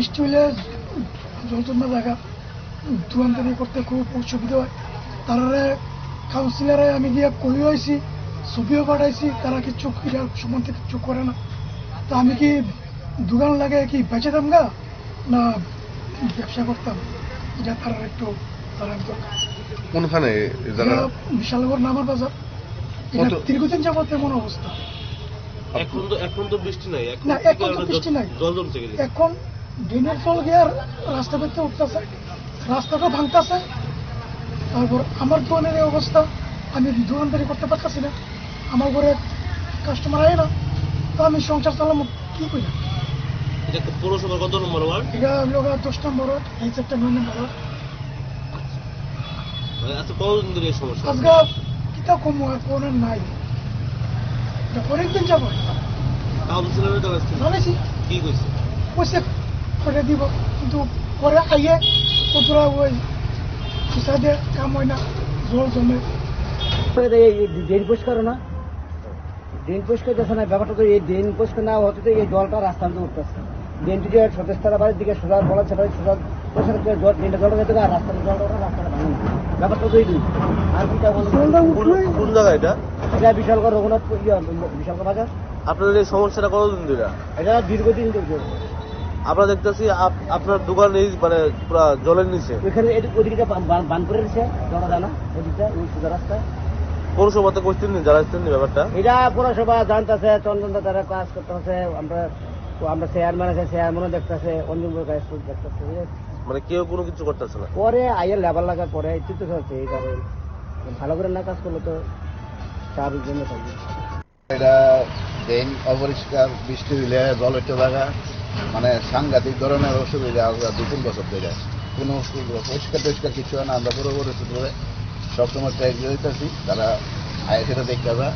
বৃষ্টি হলে জলজন্য জায়গা দোকানদারি করতে খুব অসুবিধা হয়। তারা কাউন্সিলারে আমি গিয়ে কইও আইছি ছবিও পাঠাইছি তারা কিচ্ছু এটার সম্বন্ধে কিচ্ছু করে না। তা আমি কি দোকান লাগে কি বেঁচে দাম গা? না ব্যবসা করতাম। এটা তারা একটু তারা কোনখানে বিশালগড় নামার বাজার। এটা দীর্ঘদিন যাবত এমন অবস্থা। এখন তো এখন তো বৃষ্টি নাই। এখন না, কি এখন তো বৃষ্টি জল- নাই। জমছে এখন দিনের ফল গিয়ে রাস্তা পেতে উঠতেছে। রাস্তাটা ভাঙতেছে। তারপর আমার দোকানের এই অবস্থা আমি দোকানদারি করতে পারতেছি না। আমার ঘরে কাস্টমার আয় না। তো আমি সংসার চালাম কি করি? এটা পৌরসভার কত নম্বর ওয়ার্ড? এটা লোক দশ নম্বর ওয়ার্ড, এই চারটা নয় নম্বর ওয়ার্ড। আচ্ছা কতদিন ধরে সমস্যা? আজকে কিতা কম কোনো নাই। এটা অনেকদিন যাব। কাউন্সিলরের কাছে জানাইছি কি কইছে? পয়সা করে দিব কিন্তু পরে আইয়ে কতটা ওই হিসাবে কাম হয় না জল জমে। ড্রেন পরিষ্কার না। ড্রেন পরিষ্কার যাচ্ছে না ব্যাপারটা তো এই ড্রেন পরিষ্কার না হতে তো এই জলটা রাস্তার মধ্যে উঠতেছে। ড্রেন যদি সতেজতারা বাড়ির দিকে সোজা বলা সেটা সোজা পরিষ্কার করে জল ড্রেনটা জলটা যেতে আর রাস্তাটা জলটা ওঠে, রাস্তাটা ভাঙে ব্যাপারটা তো এই দুই। আর কি কোন জায়গা এটা? এটা বিশালগড় রঘুনাথ বিশালগড় বাজার। আপনাদের এই সমস্যাটা কতদিন ধরে? এটা দীর্ঘদিন ধরে। আমরা দেখতেছি আপনার দোকান এই মানে পুরা জলের নিচে। এদিক ওদিকে বান করে দিচ্ছে জানা ওদিকটা ওই সোজা রাস্তায় পৌরসভাতে কোশ্চেন নিন জানাচ্ছেন ব্যাপারটা? এটা পুরসভা জানতেছে চন্দন তারা কাজ করতেছে আমরা আমরা চেয়ারম্যান আছে চেয়ারম্যানও দেখতেছে কাজ দেখতেছে মানে কেউ কোনো কিছু করতেছে না। পরে আইয়ের লেবার লাগার পরে একটু তো হচ্ছে এই কারণে। ভালো করে না কাজ করলে তো স্বাভাবিক জন্য থাকবে। এটা ড্রেন অপরিষ্কার বৃষ্টি হইলে জল উঠতে থাকা মানে সাংঘাতিক ধরনের অসুবিধা আমরা দু তিন বছর ধরে কোনো পরিষ্কার টরিষ্কার কিছু হয় না আমরা পুরো পরিস্থিতি সবসময় ট্রাই দিতেছি তারা আয় সেটা দেখতে পাবে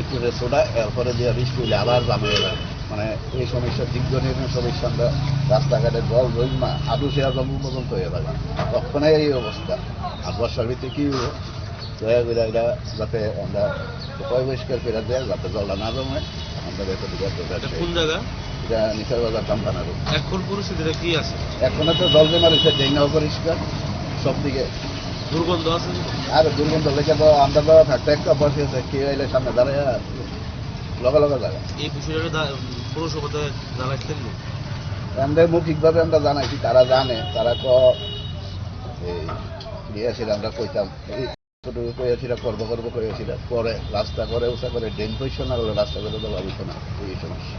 একটু সোডা এরপরে দিয়ে বৃষ্টি হইলে আবার জামে যাবে মানে এই সমস্যা দীর্ঘদিনের সমস্যা আমরা রাস্তাঘাটে জল রইমা আদু শেয়া জম্মু পর্যন্ত হয়ে থাকে তখনই এই অবস্থা। আর বর্ষার ভিতরে কি হইব দয়া করে এটা যাতে আমরা পরিষ্কার করে দেয় যাতে জলটা না জমে আমরা কোন জায়গা? নিচার বাজার রোড। এখন পরিস্থিতিটা কি আছে? এখন তো জল জমা রয়েছে ডেঙ্গা পরিষ্কার সব দিকে দুর্গন্ধ আছে আর দুর্গন্ধ লেগে তো আমরা তো থাকতে একটা বসে আছে কে আইলে সামনে দাঁড়ায় লগা লগা জায়গা এই বিষয়টা পৌরসভাতে আমরা মৌখিকভাবে আমরা জানাইছি তারা জানে তারা ক আমরা কইতাম এই ছোট কইয়াছিল করব করব কইয়াছিল পরে রাস্তা করে উষা করে ড্রেন পয়সা না রাস্তা করে তো ভাবিত না এই সমস্যা।